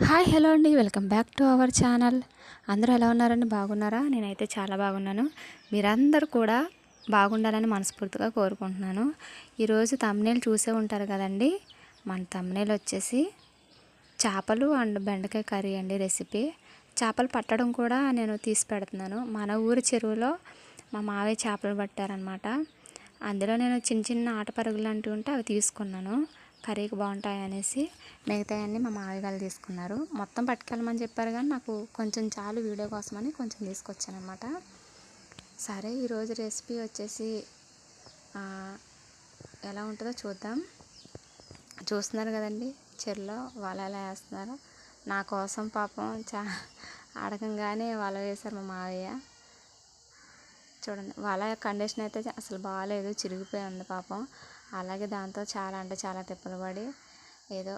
Hi hello అండి. Welcome back to our channel. అందరూ ఎలా ఉన్నారండి? బాగున్నారా? నేనైతే చాలా బాగున్నాను. మీరందరూ కూడా బాగుండాలని మనస్ఫూర్తిగా కోరుకుంటున్నాను. ఈరోజు తమ్నేలు చూసే ఉంటారు కదండి. మన తమ్నేలు వచ్చేసి చేపలు అండ్ బెండకాయ కర్రీ అండి రెసిపీ చేపలు పట్టడం కూడా నేను తీసి పెడుతున్నాను. మన ఊరి చెరువులో మా మావయ్య చేపలు పట్టారనమాట అందులో నేను చిన్న చిన్న ఆట పరుగులు లాంటివి ఉంటే అవి తీసుకున్నాను. కర్రీకి బాగుంటాయి అనేసి మిగతాయన్నీ మా మావయ్య తీసుకున్నారు. మొత్తం పట్టుకెళ్ళమని చెప్పారు కానీ నాకు కొంచెం చాలు వీడియో కోసమని కొంచెం తీసుకొచ్చాను అనమాట సరే ఈరోజు రెసిపీ వచ్చేసి ఎలా ఉంటుందో చూద్దాం. చూస్తున్నారు కదండి చెరులో వాళ్ళు ఎలా వేస్తున్నారు. నా కోసం పాపం చా అడగంగానే వల వేశారు మా మావయ్య. చూడండి వాళ్ళ కండిషన్ అయితే అసలు బాగాలేదు చిరిగిపోయి ఉంది పాపం. అలాగే దాంతో చాలా అంటే చాలా తిప్పలు పడి ఏదో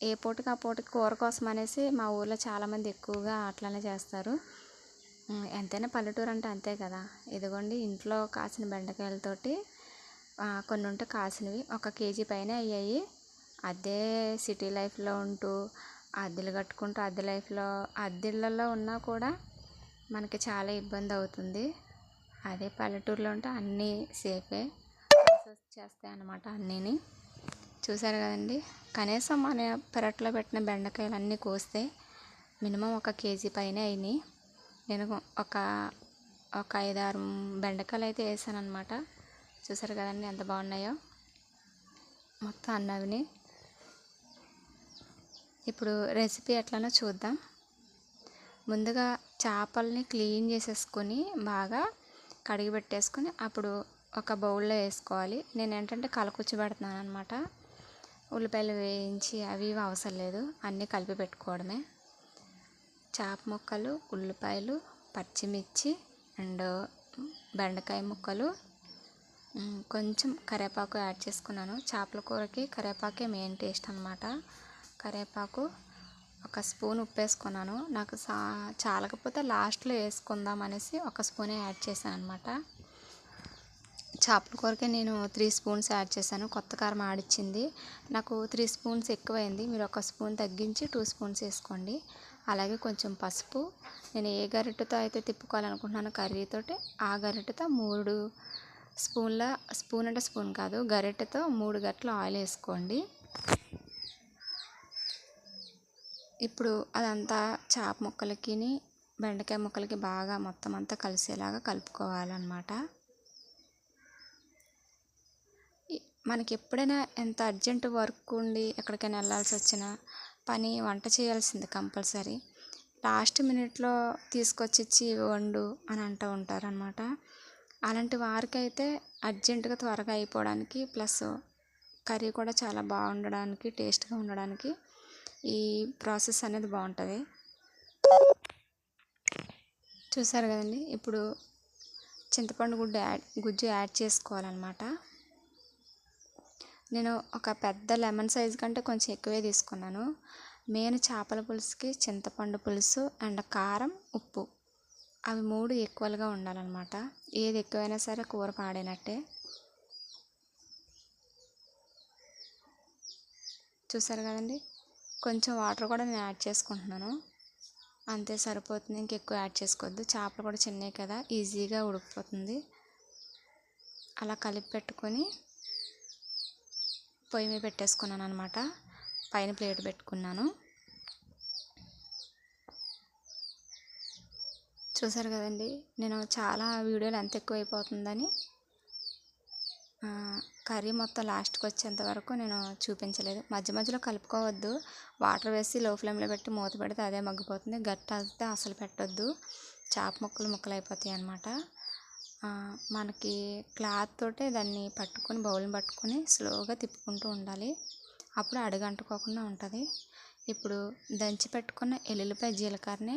ఏ పూటకి ఆ పూటకి కూర కోసం అనేసి మా ఊర్లో చాలామంది ఎక్కువగా అట్లనే చేస్తారు. ఎంతైనా పల్లెటూరు అంటే అంతే కదా. ఇదిగోండి ఇంట్లో కాసిన బెండకాయలతోటి కొన్ని ఉంటే కాసినవి ఒక కేజీ పైన అయ్యాయి. అదే సిటీ లైఫ్లో ఉంటూ అద్దెలు కట్టుకుంటూ అద్దె లైఫ్లో అద్దెళ్ళల్లో ఉన్నా కూడా మనకి చాలా ఇబ్బంది అవుతుంది. అదే పల్లెటూరులో ఉంటే అన్నీ సేఫే. చేస్తాయి అన్నమాట అన్నీని. చూసారు కదండి? కనీసం మన పెరట్లో పెట్టిన బెండకాయలు అన్నీ కోస్తే మినిమం ఒక కేజీ పైన అయినాయి. నేను ఒక ఒక ఐదారు బెండకాయలు అయితే వేసాను అనమాట చూసారు కదండి ఎంత బాగున్నాయో? మొత్తం అన్నవిని. ఇప్పుడు రెసిపీ ఎట్లనో చూద్దాం. ముందుగా చేపల్ని క్లీన్ చేసేసుకొని బాగా కడిగి పెట్టేసుకొని అప్పుడు ఒక బౌల్లో వేసుకోవాలి. నేను ఏంటంటే కలకుచ్చి పెడుతున్నాను అనమాట ఉల్లిపాయలు వేయించి అవి ఇవి అవసరం లేదు. అన్నీ కలిపి పెట్టుకోవడమే. చేప ముక్కలు ఉల్లిపాయలు పచ్చిమిర్చి అండ్ బెండకాయ ముక్కలు. కొంచెం కరివేపాకు యాడ్ చేసుకున్నాను. చేపల కూరకి కరివేపాకే మెయిన్ టేస్ట్ అనమాట కరివేపాకు ఒక స్పూన్ ఉప్పు వేసుకున్నాను. నాకు సా చాలకపోతే లాస్ట్లో వేసుకుందాం అనేసి ఒక స్పూనే యాడ్ చేశాను అనమాట చేపల కూరకే నేను త్రీ స్పూన్స్ యాడ్ చేశాను. కొత్త కారం ఆడిచ్చింది. నాకు త్రీ స్పూన్స్ ఎక్కువైంది. మీరు ఒక స్పూన్ తగ్గించి టూ స్పూన్స్ వేసుకోండి. అలాగే కొంచెం పసుపు. నేను ఏ గరిటెతో అయితే తిప్పుకోవాలనుకుంటున్నాను కర్రీతోటి ఆ గరిటెతో మూడు స్పూన్ల స్పూన్ అంటే స్పూన్ కాదు గరిటెతో మూడు గంటలు ఆయిల్ వేసుకోండి. ఇప్పుడు అదంతా చేప ముక్కలకి బెండకాయ ముక్కలకి బాగా మొత్తం అంతా కలిసేలాగా కలుపుకోవాలన్నమాట ఈ- మనకి ఎప్పుడైనా ఎంత అర్జెంట్ వర్క్ ఉండి ఎక్కడికైనా వెళ్ళాల్సి వచ్చినా పని వంట చేయాల్సింది కంపల్సరీ. లాస్ట్ మినిట్లో తీసుకొచ్చి ఇచ్చి వండు అని అంటూ ఉంటారనమాట అలాంటి వారికైతే అర్జెంటుగా త్వరగా అయిపోవడానికి ప్లస్ కర్రీ కూడా చాలా బాగుండడానికి టేస్ట్గా ఉండడానికి ఈ ప్రాసెస్ అనేది బాగుంటుంది. చూసారు కదండి? ఇప్పుడు చింతపండు గుడ్డు యాడ్ గుజ్జు యాడ్ చేసుకోవాలన్నమాట. నేను ఒక పెద్ద లెమన్ సైజ్ కంటే కొంచెం ఎక్కువే తీసుకున్నాను. మెయిన్ చేపల పులుసుకి చింతపండు పులుసు అండ్ కారం ఉప్పు. అవి మూడు ఈక్వల్గా ఉండాలన్నమాట. ఏది ఎక్కువైనా సరే కూర పాడైనట్టే. చూసారు కదండి? కొంచెం వాటర్ కూడా నేను యాడ్ చేసుకుంటున్నాను. అంతే సరిపోతుంది. ఇంకెక్కువ యాడ్ చేసుకోవద్దు. చేపలు కూడా చిన్నవి కదా ఈజీగా ఉడికిపోతుంది. అలా కలిపి పెట్టుకొని పొయ్యి మీద పెట్టేసుకున్నాను అనమాట పైన ప్లేట్ పెట్టుకున్నాను. చూసారు కదండి నేను చాలా వీడియోలు ఎంత ఎక్కువ అయిపోతుందని కర్రీ మొత్తం లాస్ట్కి వచ్చేంత వరకు నేను చూపించలేదు. మధ్య మధ్యలో కలుపుకోవద్దు. వాటర్ వేసి లో ఫ్లేమ్లో పెట్టి మూత పెడితే అదే మగ్గిపోతుంది. గట్ట అయితే అసలు పెట్టొద్దు. చేప ముక్కలు ముక్కలు అయిపోతాయి అన్నమాట మనకి క్లాత్ తోటే దాన్ని పట్టుకొని బౌల్ని పట్టుకొని స్లోగా తిప్పుకుంటూ ఉండాలి. అప్పుడు అడుగంటుకోకుండా ఉంటుంది. ఇప్పుడు దంచి పెట్టుకున్న ఎల్లుల్లిపాయ జీలకర్రని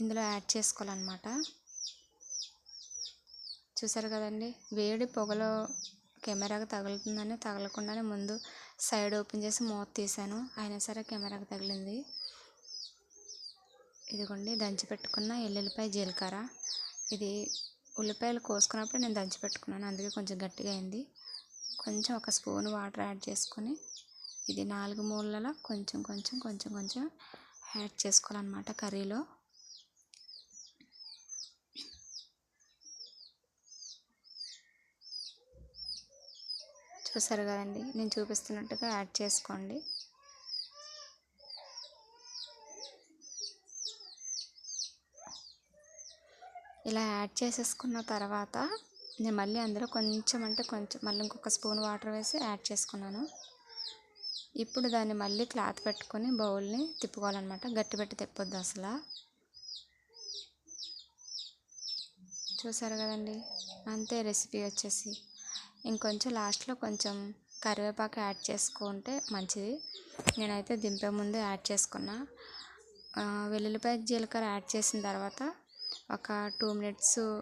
ఇందులో యాడ్ చేసుకోవాలన్నమాట. చూసారు కదండి? వేడి పొగలో కెమెరాకి తగులుతుందని తగలకుండానే ముందు సైడ్ ఓపెన్ చేసి మూత తీసాను అయినా సరే కెమెరాకి తగిలింది. ఇదిగోండి దంచి పెట్టుకున్న ఎల్లుల్లిపాయ జీలకర్ర. ఇది ఉల్లిపాయలు కోసుకున్నప్పుడు నేను దంచి పెట్టుకున్నాను అందుకే కొంచెం గట్టిగా అయింది. కొంచెం ఒక స్పూన్ వాటర్ యాడ్ చేసుకొని ఇది నాలుగు మూలల కొంచెం కొంచెం కొంచెం కొంచెం యాడ్ చేసుకోవాలన్నమాట కర్రీలో. చూసారు కదండి? నేను చూపిస్తున్నట్టుగా యాడ్ చేసుకోండి. ఇలా యాడ్ చేసేసుకున్న తర్వాత నేను మళ్ళీ అందులో కొంచెం అంటే కొంచెం మళ్ళీ ఇంకొక స్పూన్ వాటర్ వేసి యాడ్ చేసుకున్నాను. ఇప్పుడు దాన్ని మళ్ళీ క్లాత్ పెట్టుకొని బౌల్ని తిప్పుకోవాలన్నమాట. గట్టి పెట్టి తిప్పొద్దు అసలు. చూసారు కదండి? అంతే రెసిపీ వచ్చేసి. ఇంకొంచెం లాస్ట్లో కొంచెం కరివేపాకు యాడ్ చేసుకుంటే మంచిది. నేనైతే దింపే ముందు యాడ్ చేసుకున్నా. వెల్లుల్లిపాయ జీలకర్ర యాడ్ చేసిన తర్వాత ఒక టూ మినిట్స్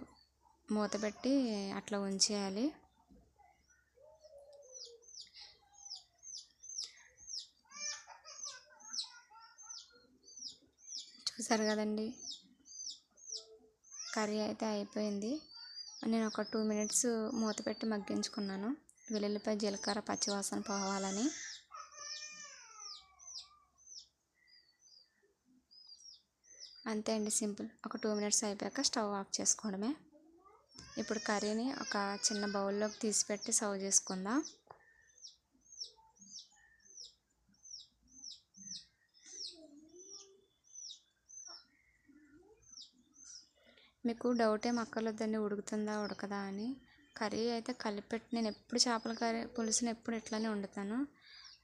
మూత పెట్టి అట్లా ఉంచేయాలి. చూసారు కదండి? కర్రీ అయితే అయిపోయింది. నేను ఒక టూ మినిట్స్ మూత పెట్టి మగ్గించుకున్నాను. వెల్లుల్లిపాయ జీలకర్ర పచ్చివాసన పోవాలని. అంతే అండి సింపుల్. ఒక టూ మినిట్స్ అయిపోయాక స్టవ్ ఆఫ్ చేసుకోవడమే. ఇప్పుడు కర్రీని ఒక చిన్న బౌల్లోకి తీసిపెట్టి సర్వ్ చేసుకుందాం. మీకు డౌట్ ఏం అక్కర్లేదండి ఉడుకుతుందా ఉడకదా అని. కర్రీ అయితే కలిపెట్టి నేను ఎప్పుడు చేపల కర్రీ పులుసుని ఎప్పుడు ఇట్లానే వండుతాను.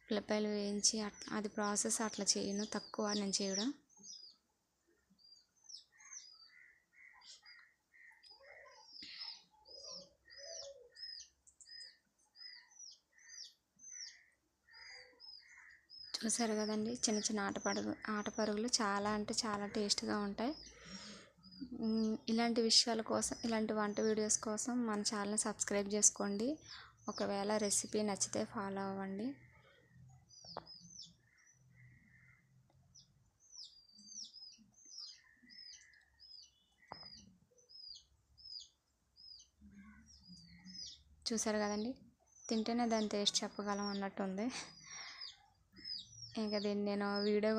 ఉల్లిపాయలు వేయించి అట్లా అది ప్రాసెస్ అట్లా చేయను తక్కువ నేను చేయడం. చూసారు కదండి చిన్న చిన్న ఆట పరుగు ఆట పరుగులు చాలా అంటే చాలా టేస్ట్గా ఉంటాయి. ఇలాంటి విషయాల కోసం ఇలాంటి వంట వీడియోస్ కోసం మన ఛానల్ని సబ్స్క్రైబ్ చేసుకోండి. ఒకవేళ రెసిపీ నచ్చితే ఫాలో అవ్వండి. చూసారు కదండి తింటేనే దాని టేస్ట్ చెప్పగలం అన్నట్టు ఉంది ఇంకా దీన్ని నేను వీడియో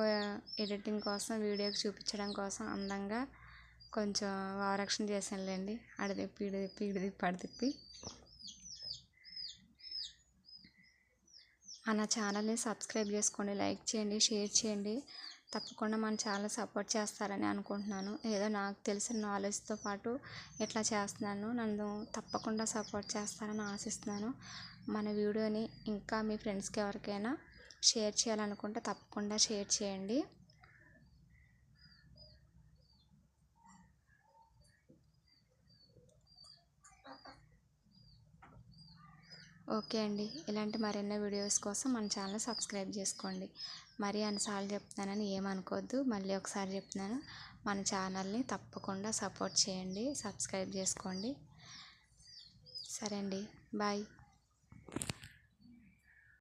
ఎడిటింగ్ కోసం వీడియోకి చూపించడం కోసం అందంగా కొంచెం వారక్షణ చేశానులేండి. అడి తిప్పి ఇడి తిప్పి ఇడి తిప్పి అడి తిప్పి. మన ఛానల్ని సబ్స్క్రైబ్ చేసుకోండి లైక్ చేయండి షేర్ చేయండి. తప్పకుండా మన ఛానల్ సపోర్ట్ చేస్తారని అనుకుంటున్నాను. ఏదో నాకు తెలిసిన నాలెడ్జ్తో పాటు ఇట్లా చేస్తున్నాను. నన్ను తప్పకుండా సపోర్ట్ చేస్తారని ఆశిస్తున్నాను. మన వీడియోని ఇంకా మీ ఫ్రెండ్స్కి ఎవరికైనా షేర్ చేయాలనుకుంటే తప్పకుండా షేర్ చేయండి. ఓకే అండి. ఇలాంటి మరెన్నో వీడియోస్ కోసం మన ఛానల్ సబ్స్క్రైబ్ చేసుకోండి. మరీ అన్నిసార్లు చెప్తున్నానని ఏమనుకోవద్దు. మళ్ళీ ఒకసారి చెప్తున్నాను. మన ఛానల్ని తప్పకుండా సపోర్ట్ చేయండి. సబ్స్క్రైబ్ చేసుకోండి. సరే అండి. బాయ్.